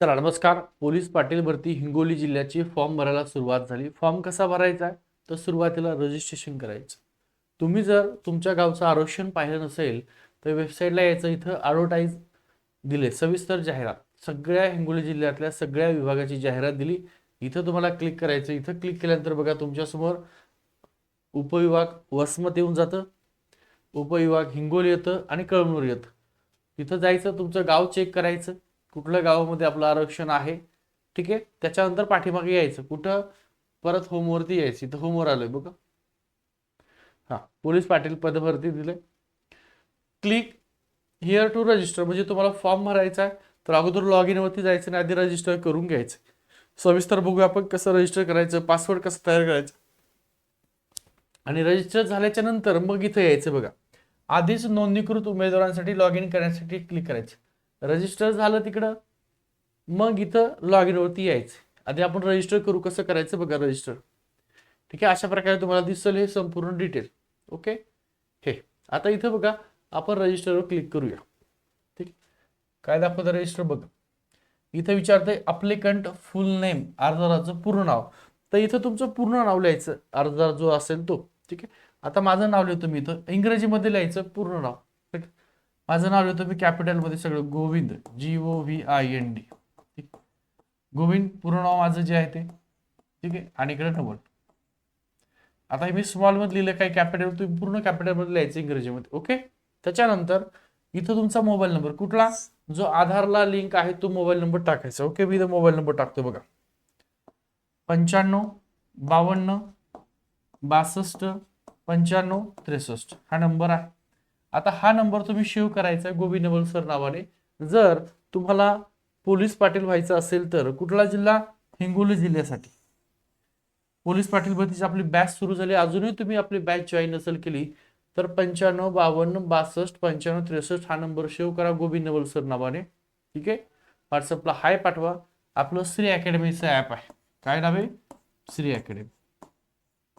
चला नमस्कार. पोलीस पाटील भरती हिंगोली जिल्ह्याची फॉर्म भरायला सुरुवात झाली. फॉर्म कसा भरायचा आहे? तर सुरुवातीला रजिस्ट्रेशन करायचं. तुम्ही जर तुमच्या गावचं आरक्षण पाहिलं नसेल तर वेबसाईटला यायचं. इथं ॲडव्हर्टाईज दिले सविस्तर जाहिरात. सगळ्या हिंगोली जिल्ह्यातल्या सगळ्या विभागाची जाहिरात दिली. इथं तुम्हाला क्लिक करायचं. इथं क्लिक केल्यानंतर बघा तुमच्यासमोर उपविभाग वसमत येऊन जातं. उपविभाग हिंगोली येतं आणि कळमनूर येतं. तिथं जायचं तुमचं गाव चेक करायचं. कुठल्या गावामध्ये आपलं आरक्षण आहे ठीक आहे? त्याच्यानंतर पाठीमागे यायचं. कुठं? परत होमवरती यायची. तर होमवर आलोय बघा. हा पोलीस पाटील पदभरती दिले क्लिक हिअर टू रजिस्टर म्हणजे तुम्हाला फॉर्म भरायचा आहे तर अगोदर लॉग इनवरती जायचं आणि आधी रजिस्टर करून घ्यायचं. सविस्तर बघूया आपण कसं रजिस्टर करायचं पासवर्ड कसं तयार करायचं. आणि रजिस्टर झाल्याच्यानंतर मग इथं यायचं बघा. आधीच नोंदणीकृत उमेदवारांसाठी लॉग इन करण्यासाठी क्लिक करायचं. रजिस्टर झालं तिकडं मग इथं लॉग इनवरती यायचं. आधी आपण रजिस्टर करू कसं करायचं बघा रजिस्टर ठीक आहे? अशा प्रकारे तुम्हाला दिसेल हे संपूर्ण डिटेल ओके हे. आता इथं बघा आपण रजिस्टरवर क्लिक करूया. ठीक? काय दाखवतं रजिस्टर बघा. इथं विचारतंय अप्लिकंट फुल नेम अर्जदाराचं पूर्ण नाव. तर इथं तुमचं पूर्ण नाव लिहायचं अर्जदार जो असेल तो. ठीक आहे? आता माझं नाव लिहितो मी इथं. इंग्रजीमध्ये लिहायचं पूर्ण नाव. माझं नाव लिहितो मी कॅपिटलमध्ये सगळं Govind G O V I N D ठीक? गोविंद पूर्ण नाव माझं जे आहे ते. ठीक आहे? आणि इकडे डबल आता मी स्मॉलमध्ये लिहिलं काही कॅपिटल तुम्ही पूर्ण कॅपिटलमध्ये लिहायचं इंग्रजीमध्ये. ओके? त्याच्यानंतर इथं तुमचा मोबाईल नंबर कुठला? जो आधारला लिंक आहे तो मोबाईल नंबर टाकायचा. ओके? मी इथं मोबाईल नंबर टाकतो बघा. पंच्याण्णव बावन्न बासष्ट पंच्याण्णव त्रेसष्ट. हा नंबर आहे. आता हा नंबर तुम्ही शेव करायचा आहे गोविंद नवल सर नावाने. जर तुम्हाला पोलीस पाटील व्हायचं असेल तर कुठला जिल्हा? हिंगोली जिल्ह्यासाठी. पोलीस पाटील भरतीची आपली बॅच सुरू झाली. अजूनही तुम्ही आपली बॅच जॉईन नसेल केली तर पंच्याण्णव बावन्न बासष्ट पंच्याण्णव त्रेसष्ट हा नंबर शेव करा गोविंद नवल सर नावाने. ठीक आहे? व्हॉट्सअपला हाय पाठवा. आपलं श्री अकॅडमीचं ॲप आहे. काय नाव आहे? श्री अकॅडमी.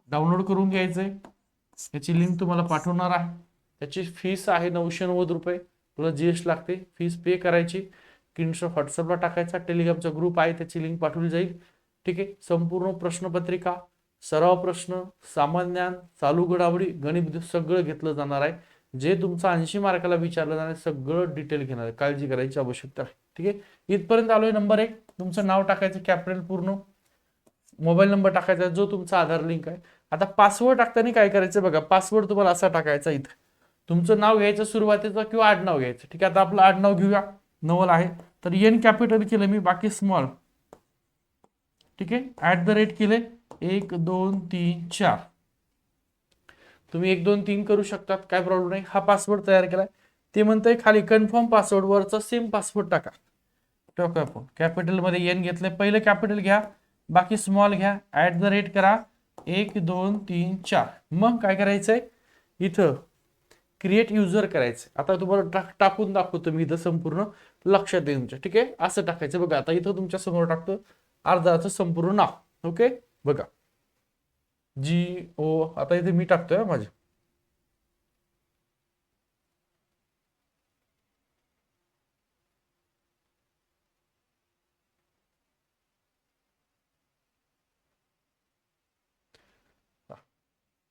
डाउनलोड करून घ्यायचं आहे याची लिंक तुम्हाला पाठवणार आहे. त्याची फीस आहे नऊशे नव्वद रुपये. तुला जी एस लागते. फीस पे करायची. स्क्रीनशॉट व्हॉट्सअपला टाकायचा. टेलिग्रामचा ग्रुप आहे. त्याची लिंक पाठवली जाईल. ठीक आहे? संपूर्ण प्रश्नपत्रिका सराव प्रश्न सामान्य ज्ञान चालू घडामोडी गणित सगळं घेतलं जाणार आहे. जे तुमचं ऐंशी मार्काला विचारलं जाणार आहे सगळं डिटेल घेणार आहे. काळजी करायची आवश्यकता आहे ठीक आहे? इथपर्यंत आलोय नंबर एक. तुमचं नाव टाकायचं कॅपिटल पूर्ण. मोबाईल नंबर टाकायचा जो तुमचा आधार लिंक आहे. आता पासवर्ड टाकताना काय करायचं बघा. पासवर्ड तुम्हाला असा टाकायचा इथं. तुमचं नाव घ्यायचं सुरुवातीचं किंवा आडनाव घ्यायचं. ठीक आहे आता आपलं आडनाव घेऊया. नवल आहे. तर एन कॅपिटल केलं मी बाकी स्मॉल ठीक आहे ऍट द रेट केले. एक दोन तीन चार. तुम्ही एक दोन तीन करू शकतात काय प्रॉब्लेम नाही. हा पासवर्ड तयार केलाय. ते म्हणतंय खाली कन्फर्म पासवर्ड वरचा सेम पासवर्ड टाका. टाका आपण कॅपिटलमध्ये एन घेतलंय. पहिलं कॅपिटल घ्या बाकी स्मॉल घ्या. ऍट द रेट करा. एक दोन तीन चार. मग काय करायचंय? इथं क्रिएट युजर करायचं. आता तुम्हाला टाक टाकून दाखवतो मी इथं संपूर्ण. लक्षात येईल तुमच्या. ठीक आहे? असं टाकायचं. बघा आता इथं तुमच्यासमोर टाकतो. अर्जाचं संपूर्ण नाव. ओके? बघा. जी ओ आता इथे मी टाकतोय माझे.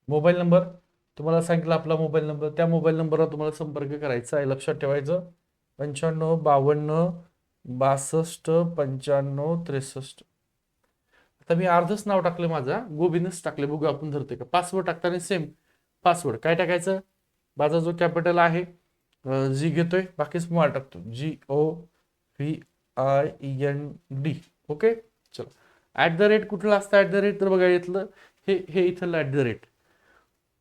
Mobile number. तुम्हाला सांगितलं आपला मोबाईल नंबर त्या मोबाईल नंबरवर तुम्हाला संपर्क करायचा आहे. लक्षात ठेवायचं. पंच्याण्णव बावन्न बासष्ट पंच्याण्णव त्रेसष्ट. आता मी अर्धच नाव टाकलं माझा गोविंदच टाकले बघू आपण धरतोय का? पासवर्ड टाकताना सेम पासवर्ड काय टाकायचं? माझा जो कॅपिटल आहे जी घेतोय. बाकी स्मॉल टाकतो. G O V I N D okay चला. ॲट द रेट कुठलं असतं? ॲट द रेट तर बघा इथलं. हे हे इथलं ॲट द रेट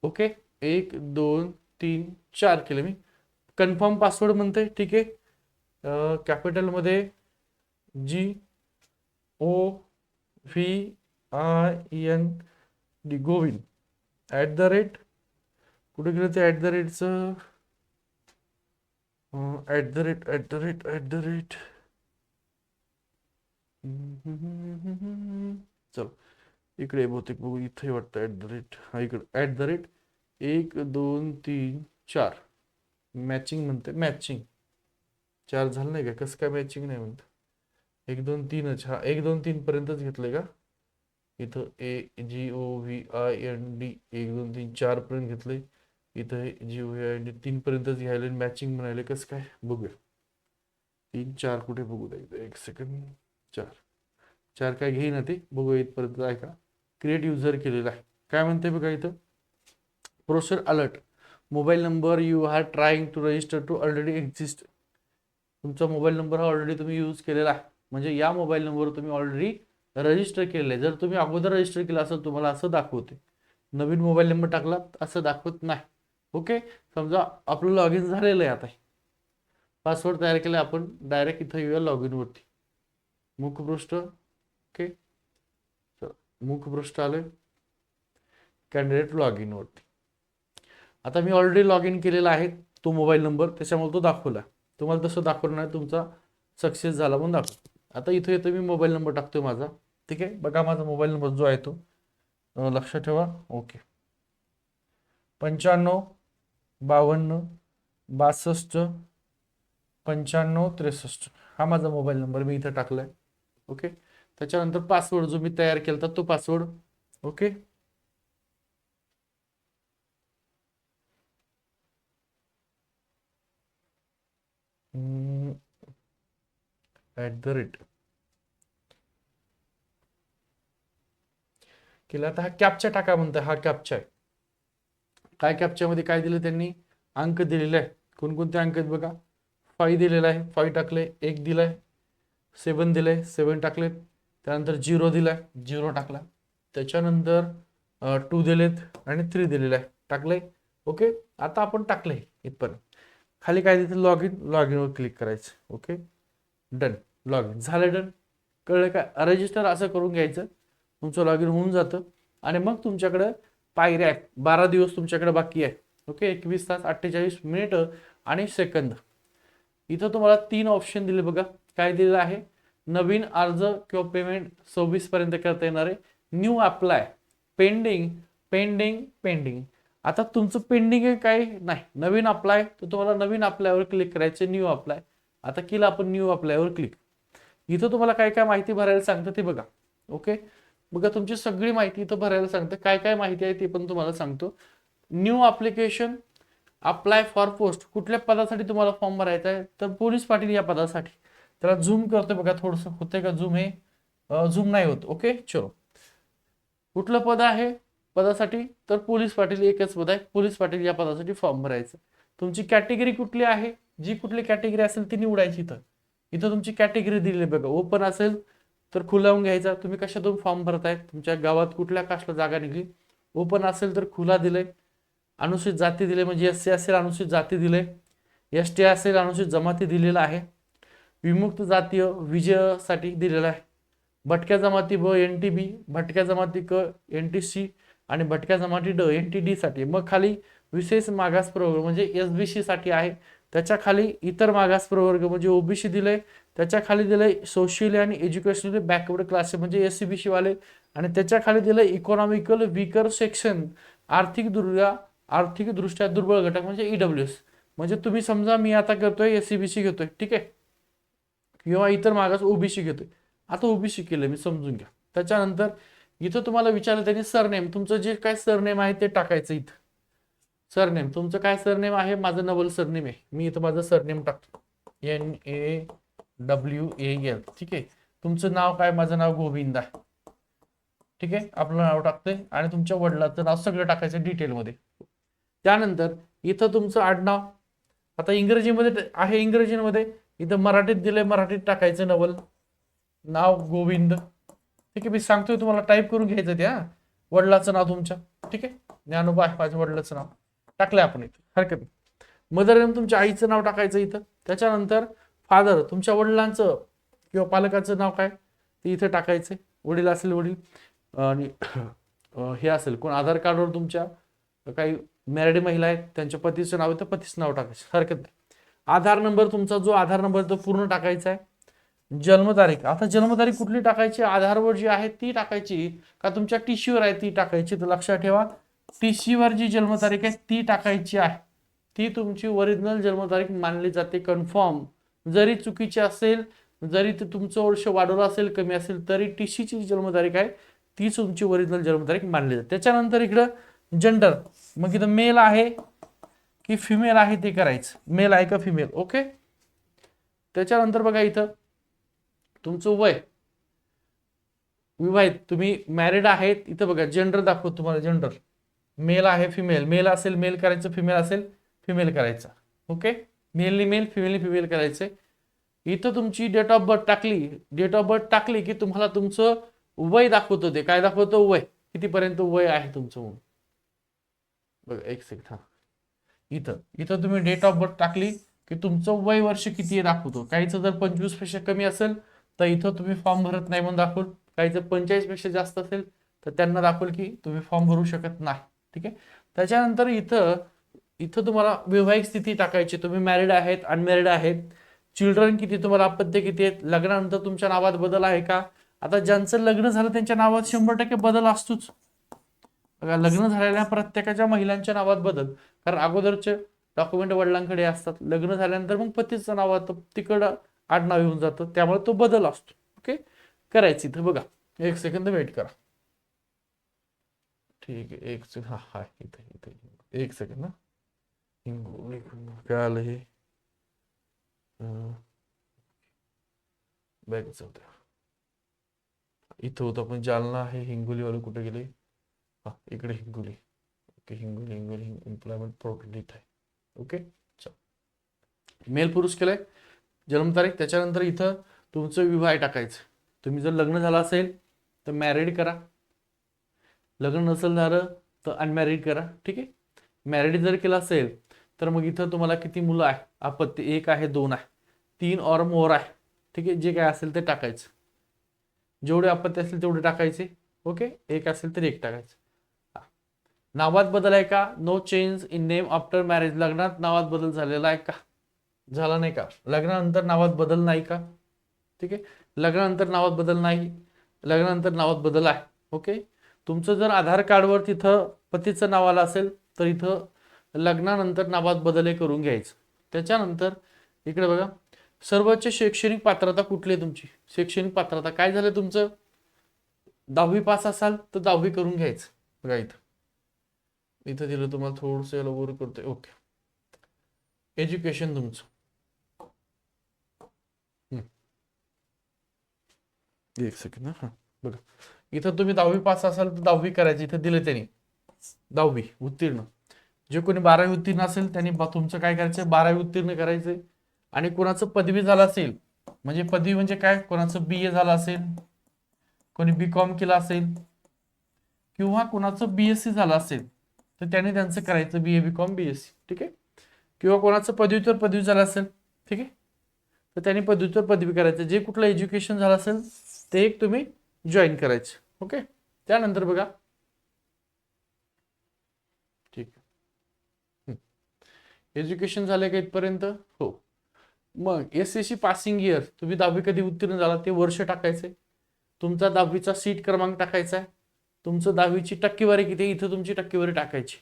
ओके एक दोन तीन चार केले मी. कन्फर्म पासवर्ड म्हणते ठीक आहे. कॅपिटलमध्ये G O V I N D Govind. At the rate कुठे गेलं ते ॲट द रेटचं at the rate at the rate at the rate चल इकडे बहुतेक बघू इथे वाटतं ॲट द रेट हा इकडे. ॲट द रेट एक दोन तीन चार. मॅचिंग म्हणते. मॅचिंग चार झालं नाही का? कसं काय मॅचिंग नाही म्हणतं. एक दोन तीनच. हा एक दोन तीन पर्यंतच घेतलंय का? इथं A G O V I N D एक दोन तीन चार पर्यंत घेतलंय. इथं G O V I N D तीन पर्यंतच घ्यायला मॅचिंग म्हणाले कसं काय? बघूया. तीन चार कुठे बघू द्या इथं एक सेकंड चार. चार काय घेईना ते? बघूया इथपर्यंत आहे का? क्रिएट युजर केलेला आहे. काय म्हणते बघा इथं? Process alert. Mobile number you are trying to register to already exist. तुमचा मोबाईल नंबर हा ऑलरेडी तुम्ही यूज केलेला आहे. म्हणजे या मोबाईल नंबरवर तुम्ही ऑलरेडी रजिस्टर केलेलं आहे जर तुम्ही अगोदर रजिस्टर केलं असेल तुम्हाला असं दाखवते. नवीन मोबाईल नंबर टाकला असं दाखवत नाही. ओके? समजा आपलं लॉग इन झालेलं आहे आता. पासवर्ड तयार केला आपण डायरेक्ट इथं येऊया लॉग इनवरती मुखपृष्ठ. ओके? मुखपृष्ठ आलं कॅन्डिडेट लॉग इनवरती आता मी ऑलरेडी लॉग इन केलेला आहे तो मोबाईल नंबर त्याच्यामुळे तो दाखवला. तुम्हाला तसं दाखवलं नाही तुमचा सक्सेस झाला म्हणून दाखव आता इथं येतो मी मोबाईल नंबर टाकतोय माझा. ठीक आहे? बघा माझा मोबाईल नंबर जो आहे तो. लक्षात ठेवा. ओके. पंच्याण्णव बावन्न बासष्ट पंच्याण्णव त्रेसष्ट. हा माझा मोबाईल नंबर मी इथं टाकला आहे ओके? त्याच्यानंतर पासवर्ड जो मी तयार केला तो password okay? At the rate केला आता हा कॅपचा टाका म्हणतो हा कॅपचा आहे. काय कॅपच्यामध्ये काय दिलं त्यांनी? अंक दिलेले आहे कोणकोणते अंक आहेत बघा? फाईव्ह दिलेला आहे. फाईव्ह टाकले एक दिलाय. सेवन दिलंय. सेवन टाकलेत. त्यानंतर झिरो दिलाय. झिरो टाकला. त्याच्यानंतर टू दिलेत आणि थ्री दिलेला आहे. टाकलंय? ओके आता आपण टाकलंय इथपर्यंत. खाली काय देते लॉग इन लॉग इनवर क्लिक करायचं. ओके डन लॉग इन झालं डन कळलं काय रजिस्टर असं करून घ्यायचं. तुमचं लॉग इन होऊन जातं. आणि मग तुमच्याकडं पायऱ्या आहेत बारा दिवस तुमच्याकडे बाकी आहे. ओके एकवीस तास अठ्ठेचाळीस मिनिटं आणि सेकंद इथं तुम्हाला तीन ऑप्शन दिले बघा. काय दिलेलं आहे? नवीन अर्ज किंवा पेमेंट सव्वीसपर्यंत करता येणार आहे. New apply pending pending pending आता तुमचं पेंडिंग आहे काय? नाही. नवीन अप्लाय तर तुम्हाला नवीन अप्लायवर क्लिक करायचं. न्यू अप्लाय आता केलं आपण न्यू अप्लायवर क्लिक इथं तुम्हाला काय काय माहिती भरायला सांगतं ते बघा. ओके बघा तुमची सगळी माहिती इथं भरायला सांगतं. काय काय माहिती आहे ते पण तुम्हाला सांगतो. New application apply for post कुठल्या पदासाठी तुम्हाला फॉर्म भरायचा आहे? तर पोलीस पाटील या पदासाठी. त्याला झूम करतो बघा थोडंसं. होतंय का झूम हे? झूम नाही होत. ओके चलो. कुठलं पद आहे पदासाठी? तर पोलीस पाटील एकच पद आहे. पोलीस पाटील या पदासाठी फॉर्म भरायचं. तुमची कॅटेगरी कुठली आहे? जी कुठली कॅटेगरी असेल ती निवडायची तर इथं तुमची कॅटेगरी दिलेली आहे बघा. ओपन असेल तर खुलावून घ्यायचा. तुम्ही कशातून फॉर्म भरताय? तुमच्या गावात कुठल्या कास्टला जागा निघली? ओपन असेल तर खुला दिलंय. अनुसूचित जाती दिले म्हणजे एस सी असेल अनुसूचित जाती दिले एस टी असेल अनुसूचित जमाती दिलेला आहे. विमुक्त जातीय विजयासाठी दिलेला आहे. भटक्या जमाती ब एन टी बी भटक्या जमाती क एन टी सी आणि भटक्या जमाती ड एन टी डी साठी. मग खाली विशेष मागास प्रवर्ग म्हणजे एस बी सी साठी आहे. त्याच्याखाली इतर मागास प्रवर्ग म्हणजे ओबीसी दिलंय. त्याच्याखाली दिलंय सोशली आणि एज्युकेशनली बॅकवर्ड क्लास म्हणजे एस सी बी सी वाले. आणि त्याच्याखाली दिलंय इकॉनॉमिकल विकर सेक्शन आर्थिक दुर्गा आर्थिक दृष्ट्या दुर्बळ घटक म्हणजे ईडब्ल्यू एस म्हणजे तुम्ही समजा मी आता करतोय एस सी बी सी घेतोय ठीक आहे? किंवा इतर मागास ओबीसी घेतोय. आता ओबीसी केलं मी समजून घ्या. त्याच्यानंतर इथं तुम्हाला विचारलं त्यांनी सरनेम तुमचं जे काय सरनेम आहे ते टाकायचं इथं. सरनेम. तुमचं काय सरनेम आहे? माझं नवल सरनेम आहे. मी इथं माझं सरनेम टाकतो. N A W A L ठीक आहे? तुमचं नाव काय? माझं नाव गोविंद. आहे ठीक आहे? आपलं नाव टाकतंय. आणि तुमच्या वडिलाचं नाव सगळं टाकायचं डिटेलमध्ये. त्यानंतर इथं तुमचं आडनाव. आता इंग्रजीमध्ये आहे इंग्रजीमध्ये. इथं मराठीत दिलंय मराठीत टाकायचं नवल. नाव गोविंद. ठीक आहे? मी सांगतोय तुम्हाला टाईप करून घ्यायचं ते वडिलाचं नाव तुमच्या. ठीक आहे? ज्ञानोबा आहे माझ्या वडिलाचं नाव. टाकलंय आपण इथं. हरकत नाही. मदर नेम तुमच्या आईचं नाव टाकायचं इथं. त्याच्यानंतर फादर तुमच्या वडिलांचं किंवा पालकाचं नाव काय? ते इथं टाकायचं. वडील असेल वडील आणि हे असेल. कोण आधार कार्डवर तुमच्या काही मॅरिड महिला आहेत त्यांच्या पतीचं नाव आहे तर पतीचं नाव टाकायचं. हरकत नाही. आधार नंबर तुमचा जो आधार नंबर तो पूर्ण टाकायचा आहे. जन्मतारीख. आता जन्मतारीख कुठली टाकायची? आधारवर जी आहे ती टाकायची. का तुमच्या टिश्यूवर आहे ती टाकायची? तर लक्षात ठेवा. टीशीवर जी जन्मतारीख आहे ती टाकायची आहे. ती तुमची ओरिजिनल जन्मतारीख मानली जाते कन्फर्म जरी चुकीची असेल जरी ते तुमचं वर्ष वाढवलं असेल कमी असेल तरी टी सीची जन्मतारीख आहे ती तुमची ओरिजिनल जन्मतारीख मानली जाते. त्याच्यानंतर इकडं जेंडर मग इथं मेल आहे की फिमेल आहे ते करायचं. मेल आहे का फिमेल ओके त्याच्यानंतर बघा इथं तुमचं वय. विवाहित. तुम्ही मॅरिड आहेत. इथं बघा जेंडर दाखवतो तुम्हाला जेंडर मेल आहे फिमेल मेल असेल मेल करायचं फिमेल असेल फिमेल करायचा. ओके मेलनी मेल फिमेलनी फिमेल करायचे. इथं तुमची डेट ऑफ बर्थ टाकली. डेट ऑफ बर्थ टाकली की तुम्हाला तुमचं वय दाखवतं ते. काय दाखवतं? वय. कितीपर्यंत वय आहे तुमचं म्हणून. बघा एक सेकंड हा इथं. इथं तुम्ही डेट ऑफ बर्थ टाकली की तुमचं वय वर्ष किती आहे दाखवतो. काहीचं जर पंचवीसपेक्षा कमी असेल तर इथं तुम्ही फॉर्म भरत नाही म्हणून दाखवल जर पंचेचाळीसपेक्षा जास्त असेल तर त्यांना दाखवल की तुम्ही फॉर्म भरू शकत नाही. ठीक आहे? त्याच्यानंतर इथं इथं तुम्हाला वैवाहिक स्थिती टाकायची. तुम्ही मॅरिड आहेत अनमॅरिड आहेत. चिल्ड्रन किती तुम्हाला अपत्य किती आहेत? लग्नानंतर तुमच्या नावात बदल आहे का? आता ज्यांचं लग्न झालं त्यांच्या नावात शंभर टक्के बदल असतोच. बघा लग्न झालेल्या प्रत्येकाच्या महिलांच्या नावात बदल. कारण अगोदरचे डॉक्युमेंट वडिलांकडे असतात. लग्न झाल्यानंतर मग पतीचं नाव येतं तिकडं आडनाव येऊन जातं. त्यामुळे तो बदल असतो. ओके? करायचं इथं. बघा एक सेकंद वेट करा. ठीक आहे. एक सेकंड हा हा इथं इथं एक सेकंड ना हिंगोली काय आलं हे. बॅग जाऊ इथं होतं आपण जालना आहे हिंगोलीवाले कुठे गेले? हा इकडे Hingoli. Okay Hingoli Hingoli employment portal इथं आहे. ओके चल. मेल पुरुष केलाय. जन्मतारीख त्याच्यानंतर इथं तुमचं विवाह टाकायचं. तुम्ही जर लग्न झालं असेल तर मॅरिड करा. लग्न नसेल झालं तर अनमॅरिड करा ठीक आहे? मॅरिड जर केलं असेल तर मग इथं तुम्हाला किती मुलं आहे? आपत्ती एक आहे दोन आहे. तीन और मोर आहे. ठीक आहे? जे काय असेल ते टाकायचं. जेवढे आपत्ती असेल तेवढे टाकायचे ओके? एक असेल तर एक टाकायचं. नावात बदल आहे का? No change in name after marriage लग्नात नावात बदल झालेला आहे का? झाला नाही का? लग्नानंतर नावात बदल नाही का? ठीक आहे? लग्नानंतर नावात बदल नाही. लग्नानंतर नावात बदल आहे. ओके? तुमचं जर आधार कार्डवर तिथं पतीचं नाव आलं असेल तर इथं लग्नानंतर नावात बदल हे करून घ्यायचं. त्याच्यानंतर इकडे बघा सर्वोच्च शैक्षणिक पात्रता कुठली आहे तुमची? शैक्षणिक पात्रता काय झालं तुमचं? दहावी पास असाल तर दहावी करून घ्यायचं. बघा इथं. इथं दिलं तुम्हाला थोडंसं लवकर करतोय. ओके. एज्युकेशन तुमचं. एक सेकंड हां. बघा. इथं तुम्ही दहावी पास असाल तर दहावी करायची इथं दिलं त्यांनी. दहावी उत्तीर्ण. जे कोणी बारावी उत्तीर्ण असेल त्यांनी तुमचं काय करायचं? बारावी उत्तीर्ण करायचंय आणि कोणाचं पदवी झालं असेल म्हणजे पदवी म्हणजे काय? कोणाचं बी ए झालं असेल कोणी बी कॉम केलं असेल किंवा कोणाचं बी एस सी झालं असेल तर त्याने त्यांचं करायचं B A B com B S C ठीक आहे? किंवा कोणाचं पदव्युत्तर पदवी झालं असेल ठीक आहे? तर त्यांनी पदव्युत्तर पदवी करायचं. जे कुठलं एज्युकेशन झालं असेल ते एक तुम्ही जॉईन करायचं. ओके? त्यानंतर बघा. ठीक. एज्युकेशन झालं का इथपर्यंत? हो. मग S S C passing year तुम्ही दहावी कधी उत्तीर्ण झाला ते वर्ष टाकायचंय. तुमचा दहावीचा सीट क्रमांक टाकायचा आहे तुमचं दहावीची टक्केवारी किती इथं तुमची टक्केवारी टाकायची.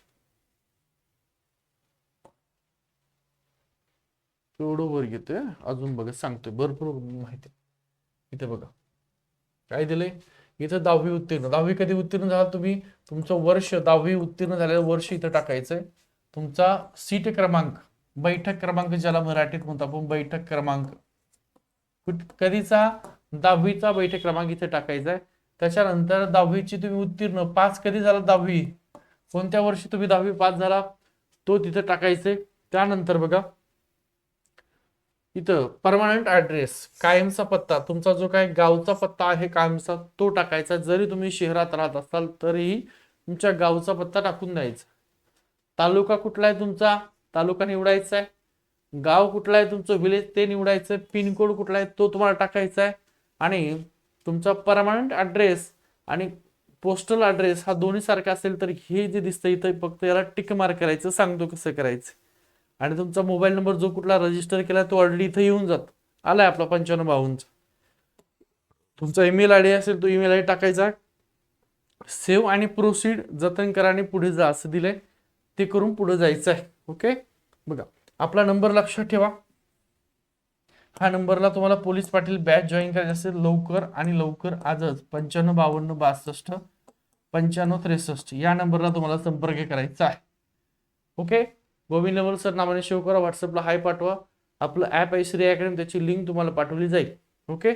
एवढं वर घेतोय. अजून बघा सांगतोय. भरपूर माहिती. इथे बघा. काय दिले इथं दहावी उत्तीर्ण. दहावी कधी उत्तीर्ण झाला तुम्ही? तुमचं वर्ष दहावी उत्तीर्ण झालेलं वर्ष इथं टाकायचंय. तुमचा सीट क्रमांक बैठक क्रमांक ज्याला मराठीत म्हणतो आपण बैठक क्रमांक. कधीचा? दहावीचा बैठक क्रमांक इथे टाकायचा आहे त्याच्यानंतर दहावीची तुम्ही उत्तीर्ण. पास कधी झाला दहावी? कोणत्या वर्षी तुम्ही दहावी पास झाला? तो तिथे टाकायचे त्यानंतर बघा इथं परमानंट ऍड्रेस कायमचा पत्ता तुमचा जो काय गावचा पत्ता आहे कायमचा तो टाकायचा. जरी तुम्ही शहरात राहत असाल तरीही तुमच्या गावचा पत्ता टाकून द्यायचा. तालुका कुठला आहे तुमचा? तालुका निवडायचा आहे. गाव कुठला आहे तुमचं? विलेज ते निवडायचं पिनकोड कुठला आहे? तो तुम्हाला टाकायचा आहे. आणि तुमचा परमानंट ऍड्रेस आणि पोस्टल ऍड्रेस हा दोन्ही सारखा असेल तर हे जे दिसतं इथं फक्त याला टिक मार्क करायचं सांगतो कसं करायचं. आणि तुमचा मोबाईल नंबर जो कुठला रजिस्टर केला तो ऑलरेडी इथं येऊन जात. आलाय आपला पंच्याण्णव बावनचा तुमचा ईमेल आय डी असेल तो ईमेल आय डी टाकायचा. सेव्ह आणि प्रोसीड जतन करा आणि पुढे जा असं दिलंय. ते करून पुढे जायचं आहे ओके बघा आपला नंबर लक्षात ठेवा. हा नंबरला तुम्हाला पोलीस पाटील बॅच जॉईन करायची असेल लवकर आणि लवकर आजच. पंच्याण्णव बावन्न बासष्ट पंच्याण्णव त्रेसष्ट. या नंबरला तुम्हाला संपर्क करायचा आहे. ओके गोविंद नवल सर नावाने शेव करा व्हॉट्सअपला हाय पाठवा. आपलं ॲप आहे श्री अकॅडमी त्याची लिंक तुम्हाला पाठवली जाईल. ओके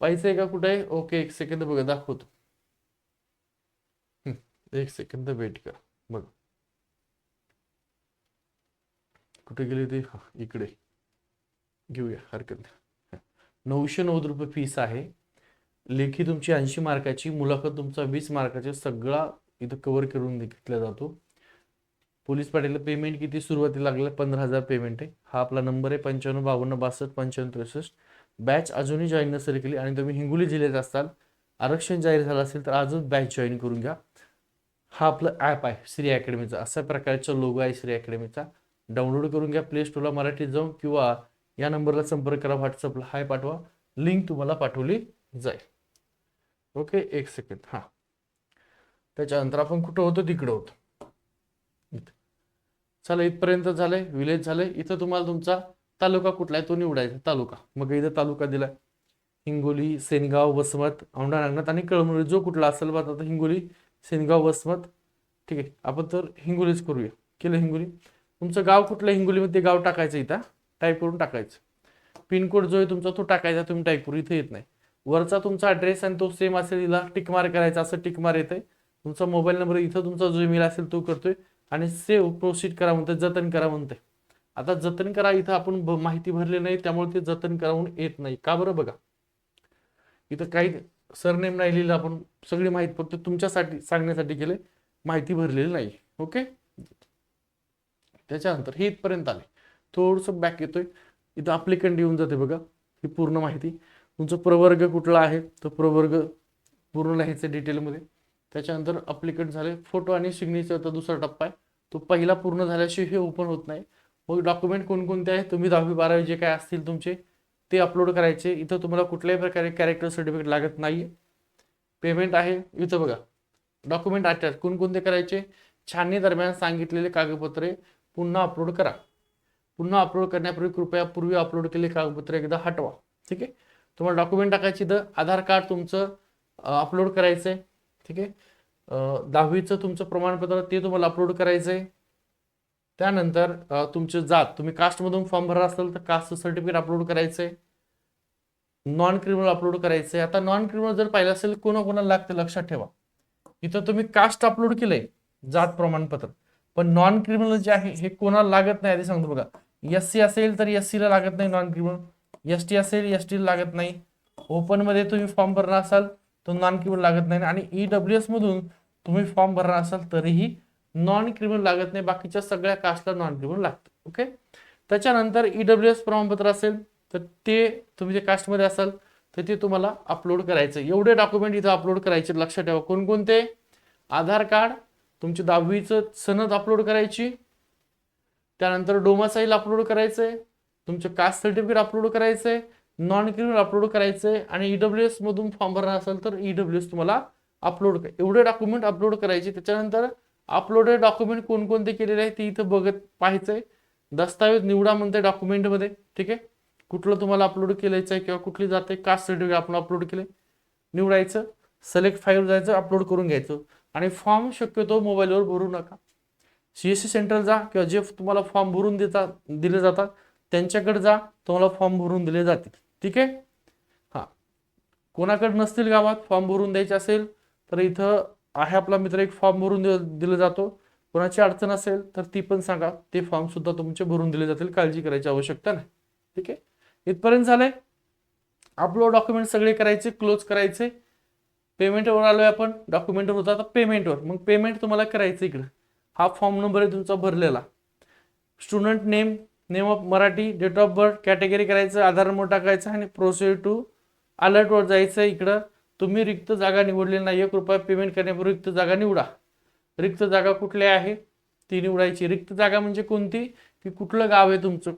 पाहिजे का कुठे? आहे ओके एक सेकंद बघा दाखवतो. एक सेकंद वेट कर. बघ. कुठे गेली ती हा इकडे. घेऊया हरकत नाही. नऊशे नव्वद रुपये फीस आहे. लेखी तुमची ऐंशी मार्काची मुलाखत तुमचा वीस मार्काची सगळा इथं कव्हर करून घेतला जातो. पोलीस पाटीलला पेमेंट किती सुरुवातीला लागलं? पंधरा हजार पेमेंट आहे. हा आपला नंबर आहे पंच्याण्णव बावन्न बासष्ट पंच्याण्णव त्रेसष्ट. बॅच अजूनही जॉईन नसेल केली आणि तुम्ही हिंगोली जिल्ह्यात असाल आरक्षण जाहीर झालं असेल तर अजून बॅच जॉईन करून घ्या. हा आपलं ॲप आहे श्री अकॅडमीचा अशा प्रकारचा लोगो आहे श्री अकॅडमीचा डाउनलोड करून घ्या प्ले स्टोरला मराठीत जाऊन किंवा या नंबरला संपर्क करा व्हॉट्सअपला हाय पाठवा. लिंक तुम्हाला पाठवली जाईल. ओके एक सेकंड हां. त्याच्यानंतर आपण कुठं होतो? तिकडं होतो. चला इथपर्यंत झालंय विलेज झालंय. इथं तुम्हाला तुमचा तालुका कुठला आहे? तो निवडायचा तालुका. मग इथं तालुका दिलाय. हिंगोली सेनगाव वसमत औंढा नागनाथ आणि कळमनुरी. जो कुठला असेल बघा आता हिंगोली सेनगाव वसमत. ठीक आहे आपण तर हिंगोलीच करूया. केलं हिंगोली? तुमचं गाव कुठलं आहे हिंगोलीमध्ये? गाव टाकायचं इथं टाईप करून टाकायचं. पिनकोड जो आहे तुमचा तो टाकायचा तुम्ही टाईप करू. इथे येत नाही. वरचा तुमचा ॲड्रेस आणि तो सेम असेल तिला टिकमार करायचा असं टिकमार आहे तुमचा मोबाईल नंबर इथं तुमचा जो ईमेल असेल तो करतोय. आणि सेव्ह प्रोसीड करा म्हणते जतन करा म्हणते. आता जतन करा इथं आपण माहिती भरली नाही त्यामुळे ते जतन करावून येत नाही. का बरं बघा? इथं काही सरनेम नाही लिहिलं आपण सगळी माहिती फक्त तुमच्यासाठी सांगण्यासाठी केले माहिती भरलेली नाही. ओके? त्याच्यानंतर हे इथपर्यंत आले. थोडंसं बॅक येतोय. इथं अप्लिकंट येऊन जाते बघा ही पूर्ण माहिती. तुमचा प्रवर्ग कुठला आहे? तो प्रवर्ग पूर्ण लिहायचं डिटेलमध्ये त्याच्यानंतर अप्लिकेट झाले. फोटो आणि सिग्नेचरचा दुसरा टप्पा आहे. तो पहिला पूर्ण झाल्याशिवाय हे ओपन होत नाही. मग डॉक्युमेंट कोणकोणते आहे? तुम्ही दहावी बारावी जे काय असतील तुमचे ते अपलोड करायचे. इथं तुम्हाला कुठल्याही प्रकारे कॅरेक्टर सर्टिफिकेट लागत नाही पेमेंट आहे. इथं बघा. डॉक्युमेंट अटॅच कोणकोणते करायचे? छाननी दरम्यान सांगितलेले कागदपत्रे पुन्हा अपलोड करा. पुन्हा अपलोड करण्यापूर्वी कृपया पूर्वी अपलोड केलेले कागदपत्रे एकदा हटवा. ठीक आहे? तुम्हाला डॉक्युमेंट टाकायची तर आधार कार्ड तुमचं अपलोड करायचं आहे ठीक आहे? दहावीचं तुमचं प्रमाणपत्र ते तुम्हाला अपलोड करायचं आहे त्यानंतर तुमची जात तुम्ही कास्टमधून फॉर्म भरला असेल तर कास्ट सर्टिफिकेट अपलोड करायचं आहे नॉन क्रिमिनल अपलोड करायचं आहे आता नॉन क्रिमिनल जर पाहिलं असेल कोणाकोणाला लागते लक्षात ठेवा. इथं तुम्ही कास्ट अपलोड केलंय जात प्रमाणपत्र. पण नॉन क्रिमिनल जे आहे हे कोणाला लागत नाही ते सांगतो बघा. एस सी असेल तर एस सीला लागत नाही नॉन क्रिमिनल एस टी असेल एस टीला लागत नाही. ओपनमध्ये तुम्ही फॉर्म भरणार असाल तर नॉन क्रिमिनल लागत नाही. आणि ई डब्ल्यू एस मधून तुम्ही फॉर्म भरणार असाल तरीही नॉन क्रिमिनल लागत नाही. बाकीच्या सगळ्या कास्टला नॉन क्रिमिनल लागतं. ओके त्याच्यानंतर ई डब्ल्यू एस प्रमाणपत्र असेल तर ते तुम्ही जे कास्टमध्ये असाल तर ते तुम्हाला अपलोड करायचं. एवढे डॉक्युमेंट इथं अपलोड करायचे. लक्षात ठेवा. कोणकोणते? आधार कार्ड तुमची दहावीचं सनद अपलोड करायची. त्यानंतर डोमासाईल अपलोड करायचंय. तुमचं कास्ट सर्टिफिकेट अपलोड करायचंय. नॉन क्रिमिनल अपलोड आहे आणि ईडब्ल्यू एस मधून फॉर्म भरणार असेल तर ईडब्ल्यू एस तुम्हाला अपलोड एवढे डॉक्युमेंट अपलोड करायचे त्याच्यानंतर अपलोडेड डॉक्युमेंट कोणकोणते केलेले आहे ते इथं बघत पाहायचं आहे दस्तावेज निवडा म्हणते डॉक्युमेंटमध्ये ठीक आहे? कुठलं तुम्हाला अपलोड केल्याचं आहे किंवा कुठली जाते कास्ट सर्टिफिकेट आपण अपलोड केले. निवडायचं सिलेक्ट फाईल जायचं अपलोड करून घ्यायचं. आणि फॉर्म शक्यतो मोबाईलवर भरू नका. सी एस सी सेंटर जा किंवा जे तुम्हाला फॉर्म भरून देतात दिले जातात त्यांच्याकडे जा तुम्हाला फॉर्म भरून दिले जातील. ठीक आहे? हां. कोणाकडे नसतील गावात फॉर्म भरून द्यायचे असेल तर इथं आहे आपला मित्र एक फॉर्म भरून दि दिला जातो. कोणाची अडचण असेल तर ती पण सांगा. ते फॉर्म सुद्धा तुमचे भरून दिले जातील काळजी करायची आवश्यकता नाही. ठीक आहे? इथपर्यंत झालंय. अपलोड डॉक्युमेंट सगळे करायचे क्लोज करायचे. पेमेंटवर आलोय आपण. डॉक्युमेंटवर होता आता पेमेंटवर मग पेमेंट तुम्हाला करायचं इकडं. हा फॉर्म नंबर आहे तुमचा भरलेला. Student name name of Marathi date of birth category करायचं आधार नंबर टाकायचं आणि प्रोसिड टू अलर्टवर जायचं इकडं. तुम्ही रिक्त जागा निवडलेली नाही आहे कृपया पेमेंट करण्यापूर्वी रिक्त जागा निवडा. रिक्त जागा कुठल्या आहे? ती निवडायची. रिक्त जागा म्हणजे कोणती? की कुठलं गाव आहे तुमचं?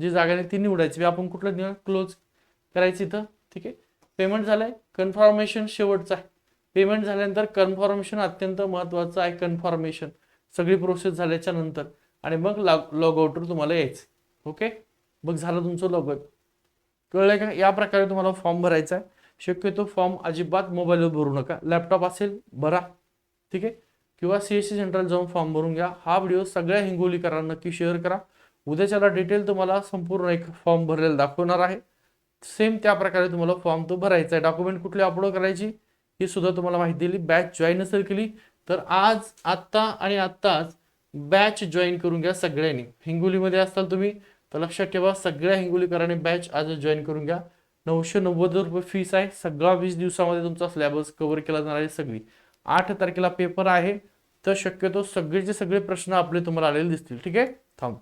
जी जागा आहे ती निवडायची. आपण कुठलं निवड क्लोज करायची इथं? ठीक आहे? पेमेंट झालंय. कन्फर्मेशन शेवटचं आहे. पेमेंट झाल्यानंतर कन्फर्मेशन अत्यंत महत्त्वाचं आहे. कन्फर्मेशन सगळी प्रोसेस झाल्याच्यानंतर. आणि मग लॉग आउटवर तुम्हाला यायचं. ओके? मग झालं तुमचं लॉग आउट. कळलंय का? या प्रकारे तुम्हाला फॉर्म भरायचा आहे. शक्यतो फॉर्म अजिबात मोबाईलवर भरू नका. लॅपटॉप असेल भरा. ठीक आहे? किंवा सी एस सी सेंट्रल जाऊन फॉर्म भरून घ्या. हा व्हिडिओ सगळ्या हिंगोलीकरांना नक्की शेअर करा. उद्याच्याला डिटेल तुम्हाला संपूर्ण एक फॉर्म भरलेला दाखवणार आहे. सेम त्या प्रकारे तुम्हाला फॉर्म तो भरायचा आहे. डॉक्युमेंट कुठले अपलोड करायची ही सुद्धा तुम्हाला माहिती दिली. बॅच जॉईन नसेल केली तर आज आत्ता आणि आत्ताच बॅच जॉईन करून घ्या सगळ्यांनी. हिंगोलीमध्ये असाल तुम्ही तर लक्षात ठेवा सगळ्या हिंगोलीकरांनी बॅच आज जॉईन करून घ्या. नऊशे नव्वद रुपये फीस आहे. सगळा वीस दिवसामध्ये तुमचा सिलेबस कव्हर केला जाणार आहे सगळी. आठ तारखेला पेपर आहे. तर शक्यतो सगळेचे सगळे प्रश्न आपले तुम्हाला आलेले दिसतील. ठीक आहे? थांब.